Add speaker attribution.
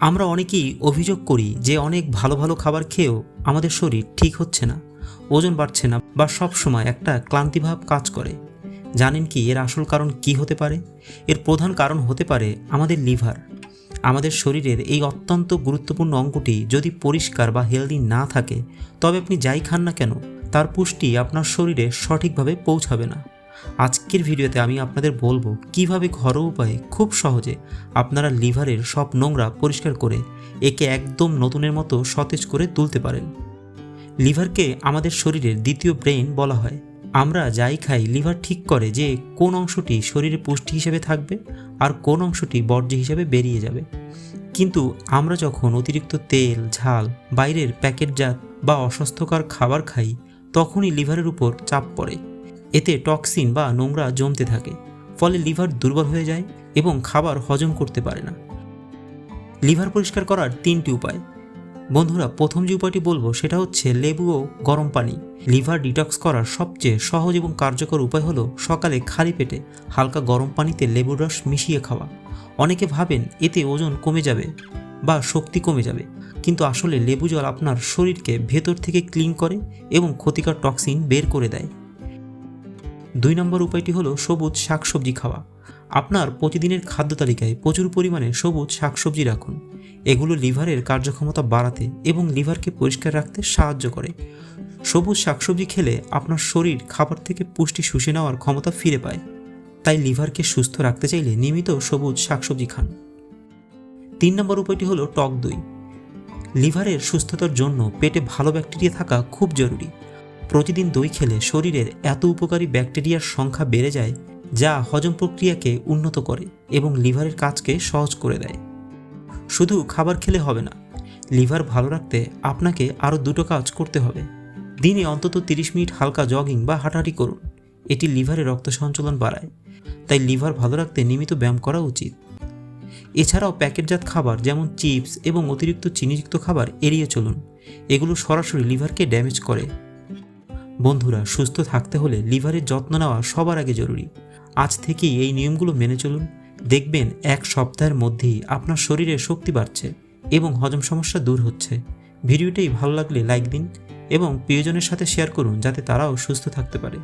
Speaker 1: আমরা অনেকেই অভিযোগ করি যে অনেক ভালো ভালো খাবার খেয়েও আমাদের শরীর ঠিক হচ্ছে না, ওজন বাড়ছে না বা সব সময় একটা ক্লান্তিভাব কাজ করে। জানেন কি এর আসল কারণ কি হতে পারে? এর প্রধান কারণ হতে পারে আমাদের লিভার। আমাদের শরীরের এই অত্যন্ত গুরুত্বপূর্ণ অঙ্গটি যদি পরিষ্কার বা হেলদি না থাকে, তবে আপনি যাই খান না কেন, তার পুষ্টি আপনার শরীরে সঠিকভাবে পৌঁছাবে না। আজকের ভিডিওতে আমি আপনাদের বলব কীভাবে ঘরোয়া উপায়ে খুব সহজে আপনারা লিভারের সব নোংরা পরিষ্কার করে একে একদম নতুনের মতো সতেজ করে তুলতে পারেন। লিভারকে আমাদের শরীরের দ্বিতীয় ব্রেন বলা হয়। আমরা যাই খাই, লিভার ঠিক করে যে কোন অংশটি শরীরে পুষ্টি হিসেবে থাকবে আর কোন অংশটি বর্জ্য হিসেবে বেরিয়ে যাবে। কিন্তু আমরা যখন অতিরিক্ত তেল, ঝাল, বাইরের প্যাকেটজাত বা অস্বাস্থ্যকর খাবার খাই, তখনই লিভারের উপর চাপ পড়ে। এতে টক্সিন বা নোংরা জমতে থাকে, ফলে লিভার দুর্বল হয়ে যায় এবং খাবার হজম করতে পারে না। লিভার পরিষ্কার করার তিনটি উপায়। বন্ধুরা, প্রথম যে উপায়টি বলব সেটা হচ্ছে লেবু ও গরম পানি। লিভার ডিটক্স করার সবচেয়ে সহজ এবং কার্যকর উপায় হলো সকালে খালি পেটে হালকা গরম পানিতে লেবুর রস মিশিয়ে খাওয়া। অনেকে ভাবেন এতে ওজন কমে যাবে বা শক্তি কমে যাবে, কিন্তু আসলে লেবু জল আপনার শরীরকে ভেতর থেকে ক্লিন করে এবং ক্ষতিকর টক্সিন বের করে দেয়। দুই নম্বর উপায়টি হলো সবুজ শাকসবজি খাওয়া। আপনার প্রতিদিনের খাদ্য তালিকায় প্রচুর পরিমাণে সবুজ শাকসবজি রাখুন। এগুলো লিভারের কার্যক্ষমতা বাড়াতে এবং লিভারকে পরিষ্কার রাখতে সাহায্য করে। সবুজ শাকসবজি খেলে আপনার শরীর খাবার থেকে পুষ্টি শুষে নেওয়ার ক্ষমতা ফিরে পায়। তাই লিভারকে সুস্থ রাখতে চাইলে নিয়মিত সবুজ শাকসবজি খান। তিন নম্বর উপায়টি হলো টক দই। লিভারের সুস্থতার জন্য পেটে ভালো ব্যাকটেরিয়া থাকা খুব জরুরি। প্রতিদিন দই খেলে শরীরের এত উপকারী ব্যাকটেরিয়ার সংখ্যা বেড়ে যায়, যা হজম প্রক্রিয়াকে উন্নত করে এবং লিভারের কাজকে সহজ করে দেয়। শুধু খাবার খেলে হবে না, লিভার ভালো রাখতে আপনাকে আরও দুটো কাজ করতে হবে। দিনে অন্তত তিরিশ মিনিট হালকা জগিং বা হাঁটাহাঁটি করুন, এটি লিভারে রক্ত সঞ্চালন বাড়ায়, তাই লিভার ভালো রাখতে নিয়মিত ব্যায়াম করা উচিত। এছাড়াও প্যাকেটজাত খাবার যেমন চিপস এবং অতিরিক্ত চিনিযুক্ত খাবার এড়িয়ে চলুন, এগুলো সরাসরি লিভারকে ড্যামেজ করে। বন্ধুরা, সুস্থ থাকতে হলে লিভারের যত্ন নেওয়া সবার আগে জরুরি। আজ থেকেই এই নিয়মগুলো মেনে চলুন। দেখবেন এক সপ্তাহের মধ্যেই আপনার শরীরে শক্তি বাড়ছে এবং হজম সমস্যা দূর হচ্ছে। ভিডিওটি ভালো লাগলে লাইক দিন এবং প্রিয়জনের সাথে শেয়ার করুন যাতে তারাও সুস্থ থাকতে পারে।